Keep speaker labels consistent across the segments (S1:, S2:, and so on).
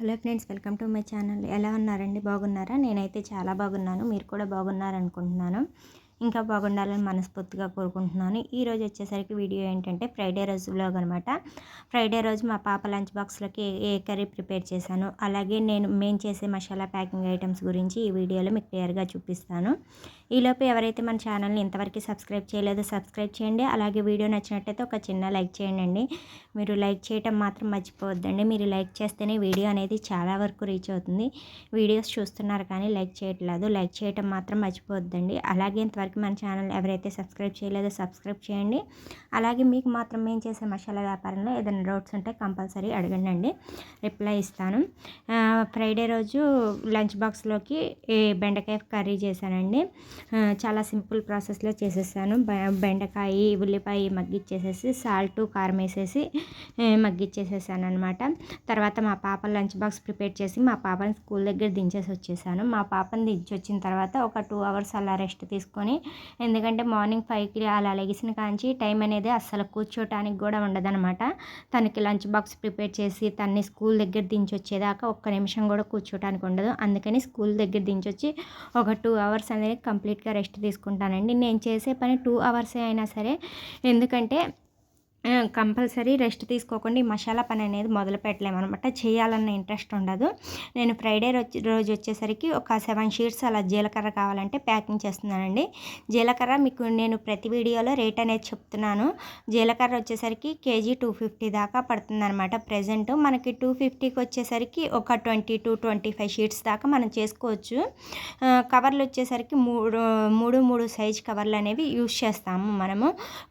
S1: Hello friends welcome to my channel. ఎలా ఉన్నారండి? బాగున్నారా? నేనైతే చాలా బాగున్నాను. మీరు కూడా బాగున్నారనుకుంటున్నాను. ఇంకా బాగుండాలని మనస్ఫూర్తిగా కోరుకుంటున్నాను. ఈరోజు వచ్చేసరికి వీడియో ఏంటంటే ఫ్రైడే రోజు వ్లాగ్ అనమాట ఫ్రైడే రోజు మా పాప లంచ్ బాక్స్లోకి ఏ కర్రీ ప్రిపేర్ చేశాను. అలాగే నేను మేము చేసే మసాలా ప్యాకింగ్ ఐటమ్స్ గురించి ఈ వీడియోలో మీకు క్లియర్గా చూపిస్తాను. ఈలోపు ఎవరైతే మన ఛానల్ని ఇంతవరకు సబ్స్క్రైబ్ చేయలేదో సబ్స్క్రైబ్ చేయండి. అలాగే వీడియో నచ్చినట్టయితే ఒక చిన్న లైక్ చేయండి మీరు లైక్ చేయటం మాత్రం మర్చిపోవద్దండి. మీరు లైక్ చేస్తేనే వీడియో అనేది చాలా వరకు రీచ్ అవుతుంది. వీడియోస్ చూస్తున్నారు కానీ లైక్ చేయట్లేదు. లైక్ చేయటం మాత్రం మర్చిపోవద్దండి. అలాగే ఇంతవరకు మన ఛానల్ ఎవరైతే సబ్స్క్రైబ్ చేయలేదో సబ్స్క్రైబ్ చేయండి. అలాగే మీకు మాత్రం మేము చేసే మసాలా వ్యాపారంలో ఏదైనా డౌట్స్ ఉంటే కంపల్సరీ అడగండి అండి రిప్లై ఇస్తాను. ఫ్రైడే రోజు లంచ్ బాక్స్లోకి బెండకాయ కర్రీ చేశానండి. చాలా సింపుల్ ప్రాసెస్లో చేసేసాను. బెండకాయ ఉల్లిపాయ మగ్గిచ్చేసేసి సాల్ట్ కారం వేసేసి మగ్గిచ్చేసేసాను అనమాట తర్వాత మా పాప లంచ్ బాక్స్ ప్రిపేర్ చేసి మా పాపని స్కూల్ దగ్గర దించేసి వచ్చేసాను. మా పాపని దించి వచ్చిన తర్వాత ఒక టూ అవర్స్ అలా రెస్ట్ తీసుకొని ఎందుకంటే మార్నింగ్ ఫైవ్కి అలా లెగిసిన కాంచి టైం అనేది అస్సలు కూర్చోటానికి కూడా ఉండదనమాట తనకి లంచ్ బాక్స్ ప్రిపేర్ చేసి తన్ని స్కూల్ దగ్గర దించి వచ్చేదాకా ఒక్క నిమిషం కూడా కూర్చోటానికి ఉండదు. అందుకని స్కూల్ దగ్గర దించొచ్చి ఒక టూ అవర్స్ అనేది కంప్లీట్గా రెస్ట్ తీసుకుంటానండి. నేను చేసే పని టూ అవర్సే అయినా సరే. ఎందుకంటే కంపల్సరీ రెస్ట్ తీసుకోకుండా. ఈ మసాలా పని అనేది మొదలు పెట్టలేము అనమాట చేయాలన్న ఇంట్రెస్ట్ ఉండదు. నేను ఫ్రైడే రోజు వచ్చేసరికి ఒక సెవెన్ షీట్స్ అలా జీలకర్ర కావాలంటే ప్యాకింగ్ చేస్తున్నానండి. జీలకర్ర మీకు నేను ప్రతి వీడియోలో రేట్ అనేది చెప్తున్నాను. జీలకర్ర వచ్చేసరికి కేజీ టూ ఫిఫ్టీ దాకా పడుతుంది అనమాట ప్రజెంట్. మనకి టూ ఫిఫ్టీకి వచ్చేసరికి ఒక twenty to twenty five sheets దాకా మనం చేసుకోవచ్చు. కవర్లు వచ్చేసరికి మూడు మూడు మూడు సైజ్ కవర్లు అనేవి యూస్ చేస్తాము మనము.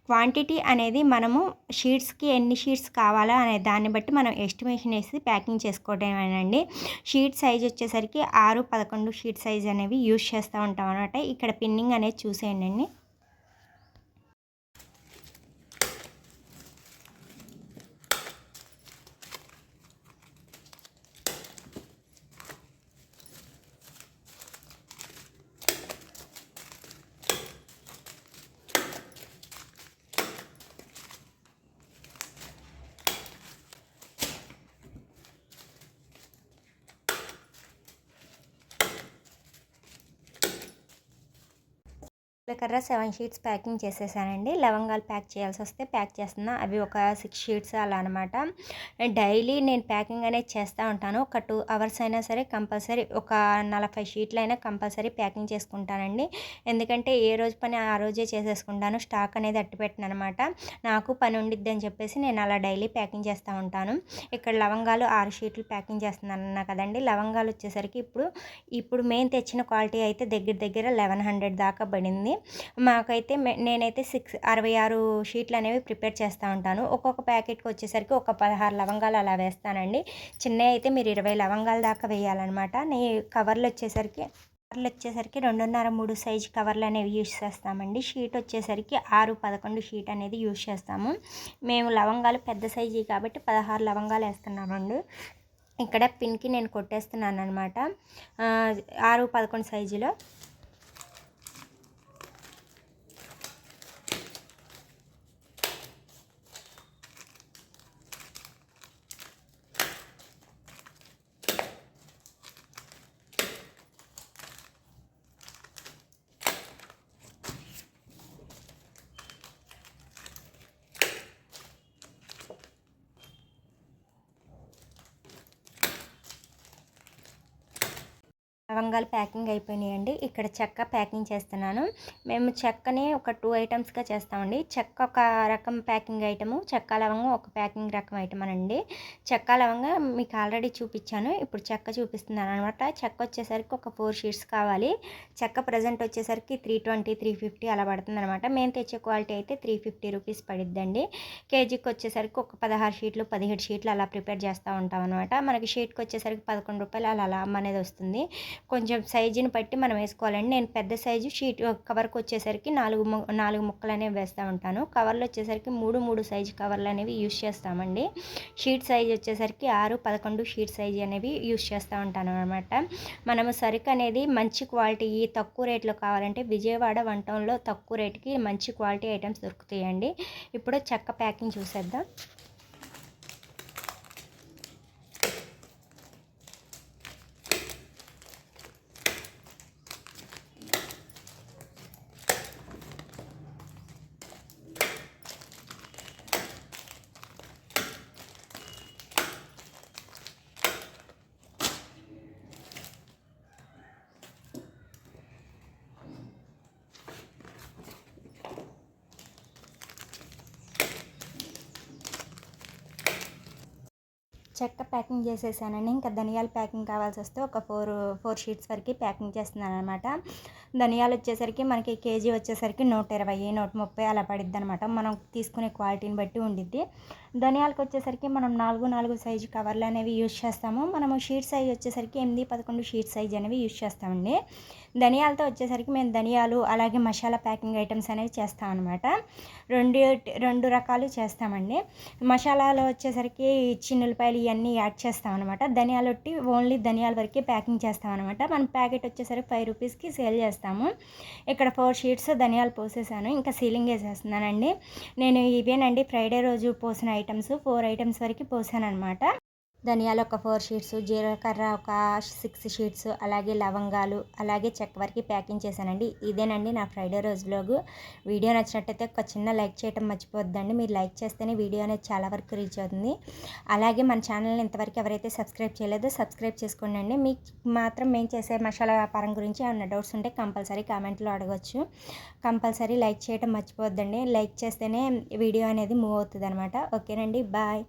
S1: క్వాంటిటీ అనేది మనము షీట్స్కి ఎన్ని షీట్స్ కావాలో అనే దాన్ని బట్టి మనం ఎస్టిమేషన్ వేసి ప్యాకింగ్ చేసుకోవడమేనండి షీట్ సైజ్ వచ్చేసరికి ఆరు పదకొండు షీట్ సైజ్ అనేవి యూజ్ చేస్తూ ఉంటాం అనమాట ఇక్కడ పిన్నింగ్ అనేది చూసేయండి జీలకర్ర సెవెన్ షీట్స్ ప్యాకింగ్ చేసేసానండి. లవంగాలు ప్యాక్ చేయాల్సి వస్తే ప్యాక్ చేస్తున్నా. అవి ఒక సిక్స్ షీట్స్ అలా అనమాట డైలీ నేను ప్యాకింగ్ అనేది చేస్తూ ఉంటాను. ఒక టూ అవర్స్ అయినా సరే కంపల్సరీ ఒక నలభై షీట్లు అయినా కంపల్సరీ ప్యాకింగ్ చేసుకుంటానండి. ఎందుకంటే ఏ రోజు పని ఆ రోజే చేసేసుకుంటాను. స్టాక్ అనేది అట్టుపెట్టిన అనమాట నాకు పని ఉండిద్ది అని చెప్పేసి నేను అలా డైలీ ప్యాకింగ్ చేస్తూ ఉంటాను. ఇక్కడ లవంగాలు ఆరు షీట్లు ప్యాకింగ్ చేస్తున్నాను అన్నా కదండి. లవంగాలు వచ్చేసరికి ఇప్పుడు ఇప్పుడు మేము తెచ్చిన క్వాలిటీ అయితే దగ్గర దగ్గర లెవెన్ హండ్రెడ్ దాకా పడింది. మాకైతే నేనైతే సిక్స్ అరవై ఆరు షీట్లు అనేవి ప్రిపేర్ చేస్తూ ఉంటాను. ఒక్కొక్క ప్యాకెట్కి వచ్చేసరికి ఒక పదహారు లవంగాలు అలా వేస్తానండి. చిన్నవి అయితే మీరు ఇరవై లవంగాల దాకా వేయాలన్నమాట. నీ కవర్లు వచ్చేసరికి కవర్లు వచ్చేసరికి రెండున్నర మూడు సైజు కవర్లు అనేవి యూజ్ చేస్తామండి. షీట్ వచ్చేసరికి ఆరు పదకొండు షీట్ అనేది యూజ్ చేస్తాము. మేము లవంగాలు పెద్ద సైజు కాబట్టి పదహారు లవంగాలు వేస్తున్నామండి. ఇక్కడ పిన్కి నేను కొట్టేస్తున్నాను అనమాట ఆరు పదకొండు సైజులో. లవంగాలు ప్యాకింగ్ అయిపోయినాయండి. ఇక్కడ చెక్క ప్యాకింగ్ చేస్తున్నాను. మేము చెక్కని ఒక టూ ఐటమ్స్గా చేస్తామండి. చెక్క ఒక రకం ప్యాకింగ్ ఐటము చెక్క లవంగం ఒక ప్యాకింగ్ రకం ఐటమ్ అనండి. చెక్క లవంగం మీకు ఆల్రెడీ చూపించాను. ఇప్పుడు చెక్క చూపిస్తున్నాను అనమాట చెక్క వచ్చేసరికి ఒక ఫోర్ షీట్స్ కావాలి. చెక్క ప్రజెంట్ వచ్చేసరికి త్రీ ట్వంటీ త్రీ ఫిఫ్టీ అలా పడుతుంది అనమాట మేము తెచ్చే క్వాలిటీ అయితే త్రీ ఫిఫ్టీ రూపీస్ పడిద్దండి. కేజీకి వచ్చేసరికి ఒక పదహారు షీట్లు పదిహేడు షీట్లు అలా ప్రిపేర్ చేస్తూ ఉంటాం అనమాట మనకి షీట్కి వచ్చేసరికి పదకొండు రూపాయలు అలా లాభం అనేది వస్తుంది. కొంచెం సైజుని బట్టి మనం వేసుకోవాలండి. నేను పెద్ద సైజు షీట్ కవర్కి వచ్చేసరికి నాలుగు నాలుగు ముక్కలు అనేవి వేస్తూ ఉంటాను. కవర్లు వచ్చేసరికి మూడు మూడు సైజు కవర్లు అనేవి యూస్ చేస్తామండి. షీట్ సైజ్ వచ్చేసరికి ఆరు పదకొండు షీట్ సైజ్ అనేవి యూస్ చేస్తూ ఉంటాను అనమాట మనము సరుకు అనేది మంచి క్వాలిటీ తక్కువ రేట్లో కావాలంటే విజయవాడ వన్ టౌన్లో తక్కువ రేటుకి మంచి క్వాలిటీ ఐటమ్స్ దొరుకుతాయండి. ఇప్పుడు చెక్క ప్యాకింగ్ చూసేద్దాం. చెక్క ప్యాకింగ్ చేసేసానండి. ఇంకా ధనియాల ప్యాకింగ్ కావాల్సి వస్తే ఒక ఫోర్ ఫోర్ షీట్స్ వరకు ప్యాకింగ్ చేస్తున్నాను అనమాట ధనియాలు వచ్చేసరికి మనకి కేజీ వచ్చేసరికి నూట ఇరవై నూట ముప్పై అలా పడిద్ది అనమాట మనం తీసుకునే క్వాలిటీని బట్టి ఉండిద్ది. ధనియాలకు వచ్చేసరికి మనం నాలుగు నాలుగు సైజు కవర్లు అనేవి యూజ్ చేస్తాము. మనము షీట్ సైజ్ వచ్చేసరికి ఎనిమిది పదకొండు షీట్ సైజ్ అనేవి యూజ్ చేస్తామండి. ధనియాలతో వచ్చేసరికి మేము ధనియాలు అలాగే మసాలా ప్యాకింగ్ ఐటమ్స్ అనేవి చేస్తాం అనమాట రెండు రెండు రకాలు చేస్తామండి. మసాలాలో వచ్చేసరికి చిన్నులపాయలు ఇవన్నీ యాడ్ చేస్తాం అనమాట ధనియాలు ఒట్టి ఓన్లీ ధనియాల వరకే ప్యాకింగ్ చేస్తాం అనమాట మన ప్యాకెట్ వచ్చేసరికి ఫైవ్ రూపీస్కి సేల్ చేస్తాము. ఇక్కడ ఫోర్ షీట్స్ ధనియాలు పోసేసాను ఇంకా సీలింగ్ వేసేస్తున్నానండి. నేను ఇవేనండి ఫ్రైడే రోజు పోసిన ఐటమ్స్ ఫోర్ ఐటమ్స్ వరకు పోసాను అనమాట ధనియాలు ఒక ఫోర్ షీట్స్ జీలకర్ర ఒక సిక్స్ షీట్స్ అలాగే లవంగాలు అలాగే చెక్క వరకు ప్యాకింగ్ చేశానండి. ఇదేనండి నా ఫ్రైడే రోజు బ్లాగు వీడియో నచ్చినట్టయితే ఒక చిన్న లైక్ చేయడం మర్చిపోద్దండి మీరు లైక్ చేస్తేనే వీడియో అనేది చాలా వరకు రీచ్ అవుతుంది. అలాగే మన ఛానల్ని ఇంతవరకు ఎవరైతే సబ్స్క్రైబ్ చేయలేదో సబ్స్క్రైబ్ చేసుకోండి అండి. మీకు మాత్రం మేము చేసే మసాలా వ్యాపారం గురించి ఏమైనా డౌట్స్ ఉంటే కంపల్సరీ కామెంట్లో అడగచ్చు. కంపల్సరీ లైక్ చేయడం మర్చిపోద్దండి లైక్ చేస్తేనే వీడియో అనేది మూవ్ అవుతుంది అనమాట ఓకేనండి. బాయ్.